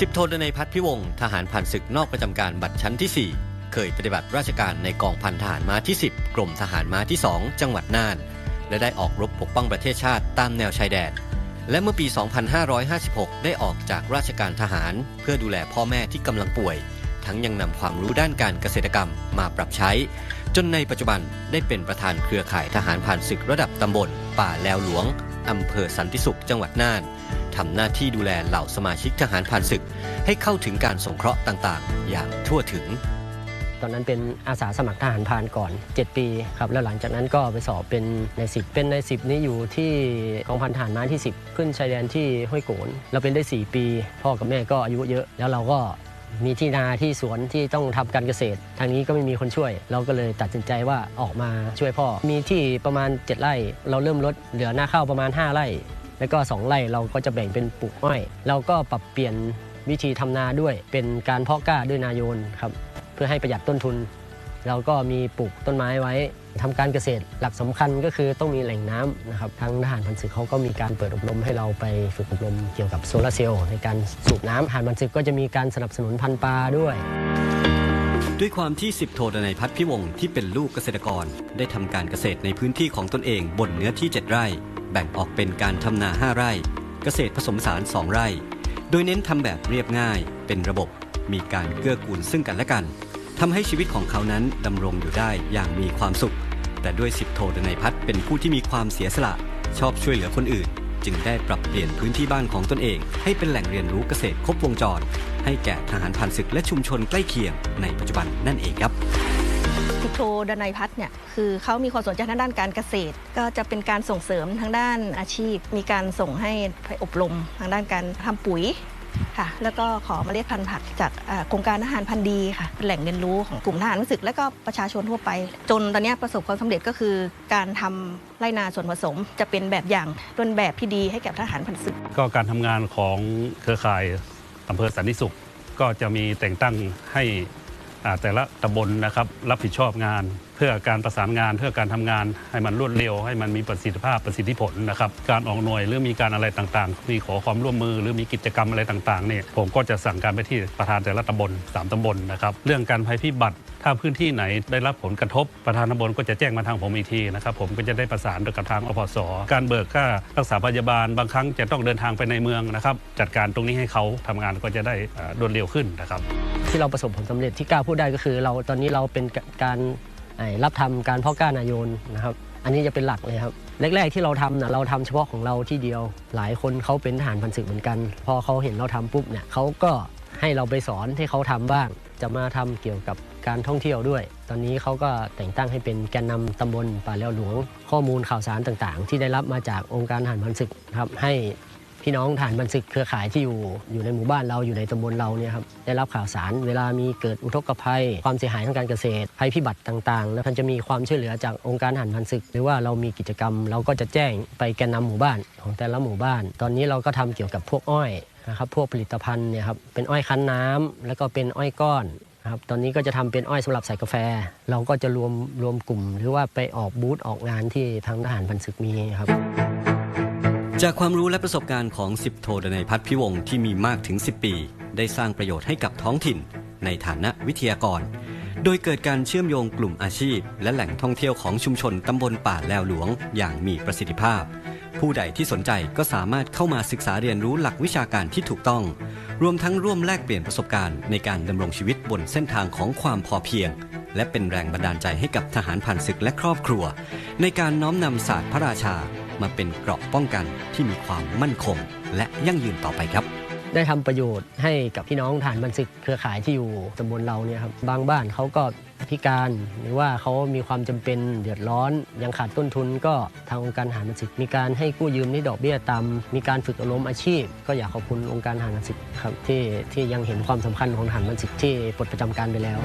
สิบโทดนัยพัฒน์พิวงศ์ทหารผ่านศึกนอกประจำการบัตรชั้นที่ 4 เคยปฏิบัติราชการในกองพันทหารม้าที่ 10 กรมทหารม้าที่ 2 จังหวัดน่าน และได้ออกรบปกป้องประเทศชาติตามแนวชายแดน และเมื่อปี 2556 ได้ออกจากราชการทหาร เพื่อดูแลพ่อแม่ที่กำลังป่วย ทั้งยังนำความรู้ด้านการเกษตรกรรมมาปรับใช้ จนในปัจจุบันได้เป็นประธานเครือข่ายทหารผ่านศึกระดับตำบล ป่าแล้วหลวงอำเภอสันติสุขจังหวัดน่าน ทำหน้าที่ดูแลเหล่าสมาชิกทหารผ่านศึก ให้เข้าถึงการสงเคราะห์ต่างๆ อย่างทั่วถึง ตอนนั้นเป็นอาสาสมัครทหารพรานก่อน 7 ปีครับ แล้วหลังจากนั้นก็ไปสอบเป็นในสิบเป็นในสิบนี้อยู่ที่กองพันทหารม้าที่ 10 ขึ้นชายแดนที่ห้วยโกนเราเป็นได้ 4 ปี พ่อกับแม่ก็อายุเยอะ แล้วเราก็มีที่นาที่สวนที่ต้องทำการเกษตร ทางนี้ก็ไม่มีคนช่วย เราก็เลยตัดสินใจว่าออกมาช่วยพ่อ มีที่ประมาณ 7 ไร่ เราเริ่มลดเหลือหน้าข้าวประมาณ 5 ไร่ แล้วก็ 2 ไร่เราก็จะแบ่งเป็นปลูกอ้อย เราก็ปรับเปลี่ยนวิธีทำนาด้วย เป็นการเพาะกล้าด้วยนาโยนครับเพื่อให้ประหยัดต้นทุน เราก็มีปลูกต้นไม้ไว้ทำการเกษตรหลักสำคัญก็คือต้องมีแหล่งน้ำนะครับทางทหารพันศึกเขาก็มีการเปิดอบรมให้เราไปฝึกอบรมเกี่ยวกับโซลาร์เซลล์ในการสูบน้ำทหารพันศึกก็จะมีการสนับสนุนพันธุ์ปลาด้วยด้วยความที่สิบโทดนัยพัฒพิวงศ์ที่เป็นลูกเกษตรกร ได้ทำการเกษตรในพื้นที่ของตนเองบนเนื้อที่ 7 ไร่ แบ่งออกเป็นการทำนา 5 ไร่ เกษตรผสมผสาน2ไร่ โดยเน้นทำแบบเรียบง่าย เป็นระบบ มีการเกื้อกูลซึ่งกันและกันทำให้ชีวิตของเขานั้นดำรงอยู่ได้อย่างมีความสุข แต่ด้วยสิบโทดนัยพัฒน์เป็นผู้ที่มีความเสียสละ ชอบช่วยเหลือคนอื่น จึงได้ปรับเปลี่ยนพื้นที่บ้านของตนเอง ให้เป็นแหล่งเรียนรู้เกษตรครบวงจร ให้แก่ทหารผ่านศึกและชุมชนใกล้เคียงในปัจจุบันนั่นเองครับ สิบโทดนัยพัฒน์เนี่ยคือเขามีความสนใจทางด้านการเกษตร ก็จะเป็นการส่งเสริมทางด้านอาชีพ มีการส่งให้ไปอบรมทางด้านการทำปุ๋ยค่ะ แล้วก็ขอเมาเรียกพันธุ์ผักจากโครงการอาหารพันธุ์ดีค่ะเป็นแหล่งเรียนรู้ของกลุ่มทหารรู้สึกและก็ประชาชนทั่วไป จนตอนนี้ประสบความสำเร็จก็คือ การทำไรนาส่วนผสม จะเป็นแบบอย่างต้นแบบที่ดีให้แก่ทหารพันศึก ก็การทำงานของเครือข่ายอำเภอสันติสุข ก็จะมีแต่งตั้งให้ แต่ละตำบลนะครับรับผิดชอบงาน เพื่อการประสานงาน เพื่อการทำงานให้มันรวดเร็ว ให้มันมีประสิทธิภาพประสิทธิผลนะครับการออกหน่วยหรือมีการอะไรต่างๆ มีขอความร่วมมือหรือมีกิจกรรมอะไรต่างๆเนี่ยผมก็จะสั่งการไปที่ประธานแต่ละตำบลสามตำบลนะครับเรื่องการภัยพิบัติ ถ้าพื้นที่ไหนได้รับผลกระทบประธานตำบลก็จะแจ้งมาทางผมอีกทีนะครับผมก็จะได้ประสานกับทางอพสการเบิกค่ารักษาพยาบาลบางครั้งจะต้องเดินทางไปในเมืองนะครับจัดการตรงนี้ให้เขาทำงานก็จะได้รวดเร็วขึ้นนะครับ ที่เราประสบผลสำเร็จที่กล้าพูดได้ก็คือ เราตอนนี้เราเป็นการรับทำการเพาะกล้านายนนะครับอันนี้จะเป็นหลักเลยครับแรกๆที่เราทำนะเราทำเฉพาะของเราที่เดียว หลายคนเขาเป็นทหารพันศึกเหมือนกัน พอเขาเห็นเราทำปุ๊บเนี่ยเขาก็ให้เราไปสอนให้เขาทำบ้าง จะมาทำเกี่ยวกับ การท่องเที่ยวด้วย ตอนนี้เขาก็แต่งตั้งให้เป็นแกนนำตำบลป่าแล้วหลวง ข้อมูลข่าวสารต่างๆ ที่ได้รับมาจากองค์การทหารพันศึกครับให้พี่น้องฐานบรรศึกเครือข่ายที่อยู่อยู่ในหมู่บ้านเราอยู่ในตำบลเราเนี่ยครับได้รับข่าวสารเวลามีเกิดอุทกภัย ความเสียหายทางการเกษตร ภัยพิบัติต่างๆ แล้วมันจะมีความช่วยเหลือจากองค์การทหารพันศึก หรือว่าเรามีกิจกรรม เราก็จะแจ้งไปแกนนำหมู่บ้านของแต่ละหมู่บ้าน ตอนนี้เราก็ทำเกี่ยวกับพวกอ้อยนะครับพวกผลิตภัณฑ์เนี่ยครับเป็นอ้อยคั้นน้ำแล้วก็เป็นอ้อยก้อน ครับตอนนี้ก็จะทำเป็นอ้อยสำหรับใส่กาแฟ เราก็จะรวมรวมกลุ่ม หรือว่าไปออกบูธออกงานที่ทางทหารพันศึกมีครับ จากความรู้และประสบการณ์ของ10โทดนัยพัฒนพิวงที่มีมากถึง 10 ปี ได้สร้างประโยชน์ให้กับท้องถิ่น ในฐานะวิทยากร โดยเกิดการเชื่อมโยงกลุ่มอาชีพ และแหล่งท่องเที่ยวของชุมชนตำบลป่าแลวหลวง อย่างมีประสิทธิภาพ ผู้ใดที่สนใจก็สามารถเข้ามาศึกษาเรียนรู้หลักวิชาการที่ถูกต้อง รวมทั้งร่วมแลกเปลี่ยนประสบการณ์ในการดำรงชีวิตบนเส้นทางของความพอเพียง และเป็นแรงบันดาลใจให้กับทหารผ่านศึกและครอบครัว ในการน้อมนำศาสตร์พระราชา มาเป็นเกราะป้องกันที่มีความมั่นคง และยั่งยืนต่อไปครับ ได้ทำประโยชน์ให้กับพี่น้องฐานบรรศึกเครือข่ายที่อยู่ตำบลเราเนี่ยครับบางบ้านเขาก็พิการหรือว่าเขามีความจำเป็นเดือดร้อน ยังขาดต้นทุนก็ทางองค์การหารบรรศึกมีการให้กู้ยืมที่ดอกเบี้ยต่ำมีการฝึกอบรมอาชีพ ก็อยากขอบคุณองค์การหารบรรศึกครับที่ที่ยังเห็นความสำคัญของทหารบรรศึกที่ปลดประจำการไปแล้ว